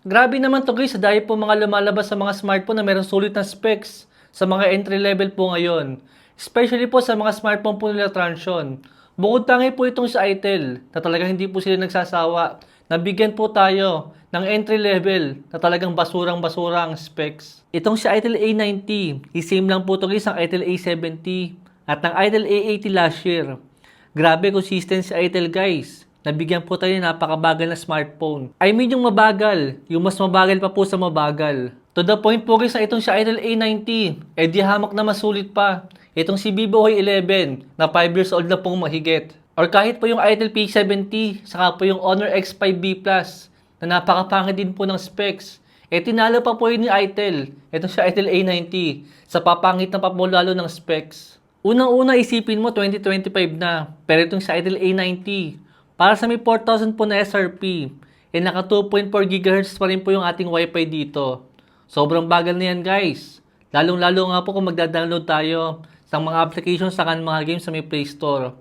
Grabe naman to guys, dahil po mga lumalabas sa mga smartphone na meron sulit na specs sa mga entry level po ngayon. Especially po sa mga smartphone po nila Transsion. Bukod tangi po itong sa Itel na talagang hindi po sila nagsasawa. Nabigyan po tayo ng entry level na talagang basurang-basura ang specs. Itong si Itel A90, isame lang po ito guys ang Itel A70 at ng Itel A80 last year. Grabe consistent si Itel guys. Nabigyan po tayo ng napakabagal na smartphone. I mean yung mabagal, yung mas mabagal pa po sa mabagal. To the point po guys na itong Itel A90, eh di hamak na masulit pa. Itong si Vivo Y11 na 5 years old na pong mahigit. Or kahit po yung Itel P70, saka po yung Honor X5B Plus na napakapangit din po ng specs. Eh tinalo pa po yun ni Itel. Itong si Itel A90 sa papangit na pa po lalo ng specs. Unang-una isipin mo 2025 na, pero itong sa Itel A90, para sa may 4,000 po na SRP, eh naka 2.4 GHz pa rin po yung ating Wi-Fi dito. Sobrang bagal na yan guys. Lalong-lalo nga po kung magda-download tayo sa mga applications sa mga games sa may Play Store.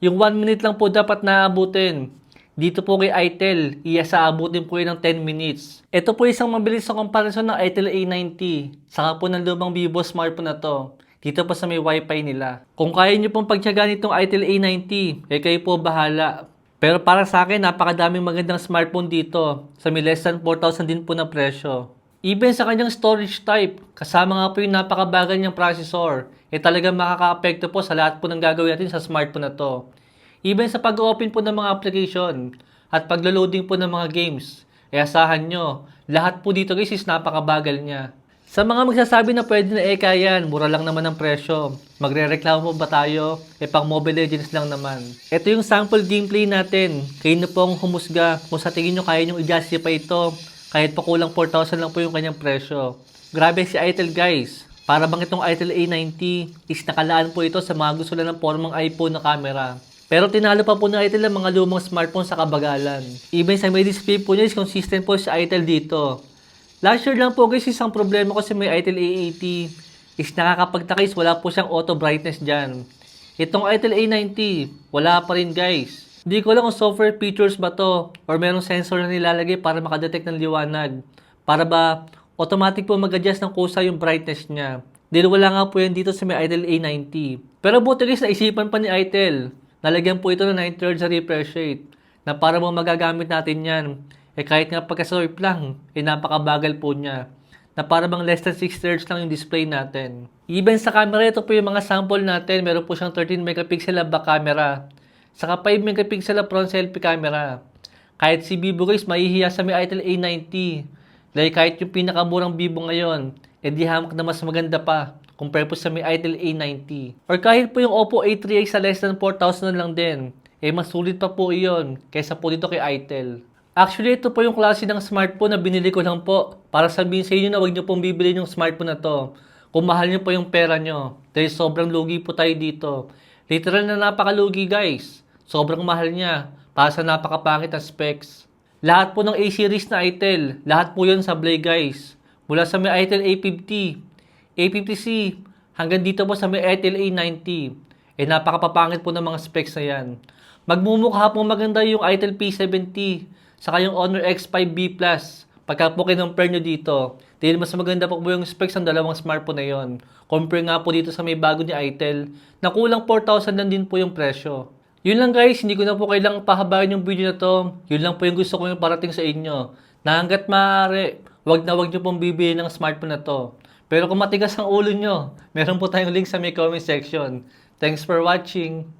Yung 1 minute lang po dapat naabutin. Dito po kay Itel, iasa abutin po yun ng 10 minutes. Ito po isang mabilis na comparison ng Itel A90. Saka po ng lumang Vivo smartphone na to. Dito po sa may wifi nila. Kung kaya nyo pong pagtyagaan itong Itel A90, eh kayo po bahala. Pero para sa akin, napakadaming magandang smartphone dito. Sa may less than 4,000 din po na presyo. Even sa kanyang storage type, kasama nga po yung napakabagal niyang processor, eh talagang makaka-apekto po sa lahat po ng gagawin natin sa smartphone na to. Even sa pag-open po ng mga application at paglo-loading po ng mga games, eh asahan nyo, lahat po dito guys is napakabagal niya. Sa mga magsasabi na pwede na eka yan, mura lang naman ang presyo. Magre-reklamo ba tayo? E pang Mobile Legends lang naman. Ito yung sample gameplay natin. Kayo na pong humusga kung sa tingin nyo kaya nyo i-justify ito. Kahit pa kulang 4,000 lang po yung kanyang presyo. Grabe si Itel guys. Para bang itong Itel A90 is nakalaan po ito sa mga gusto lang ng formang iPhone na camera. Pero tinalo pa po na Itel ang mga lumang smartphone sa kabagalan. Even sa may display po niya is consistent po si Itel dito. Last year lang po guys, isang problema ko sa may Itel A80 is nakakapagtakis, wala po siyang auto brightness dyan. Itong Itel A90, wala pa rin guys. Hindi ko lang kung software features ba to or merong sensor na nilalagay para makadetect ng liwanag. Para ba automatic po mag-adjust ng kusa yung brightness niya. Dahil wala nga po yan dito sa may Itel A90. Pero buti guys, naisipan pa ni Itel. Nalagyan po ito ng 9 thirds refresh rate na para mo magagamit natin yan. Eh kahit nga pagka-swipe lang, eh napakabagal po niya. Na para bang less than 6 thirds lang yung display natin. Even sa camera, ito po yung mga sample natin. Meron po siyang 13 megapixel na back camera. Saka 5 megapixel na front selfie camera. Kahit si Vivo guys, mahihiya sa may Itel A90. Dahil kahit yung pinakamurang Vivo ngayon, eh di hamak na mas maganda pa compare po sa may Itel A90. Or kahit po yung Oppo A3i sa less than 4,000 lang din, eh mas sulit pa po iyon kaysa po dito kay Itel. Actually, ito po yung klase ng smartphone na binili ko lang po para sabihin sa inyo na huwag nyo pong bibili yung smartphone na to. Kung mahal nyo po yung pera nyo. Dahil sobrang lugi po tayo dito. Literal na napakalugi guys. Sobrang mahal niya. Para sa napakapangit na specs. Lahat po ng A-series na Itel, lahat po yun sablay guys. Mula sa may Itel A50, A50C, hanggang dito po sa may Itel A90. Eh napakapapangit po ng mga specs na yan. Magmumukha po maganda yung Itel P70, saka yung Honor X5B Plus. Pagka po kinumpare nyo dito, dahil mas maganda po po yung specs ng dalawang smartphone na yon. Compare nga po dito sa may bago ni Itel, na kulang 4,000 lang din po yung presyo. Yun lang guys, hindi ko na po kailangang pahabayan yung video na to. Yun lang po yung gusto ko yung parating sa inyo. Na hanggat maaari, wag na wag nyo pong bibili ng smartphone na to. Pero kung matigas ang ulo nyo, meron po tayong link sa may comment section. Thanks for watching!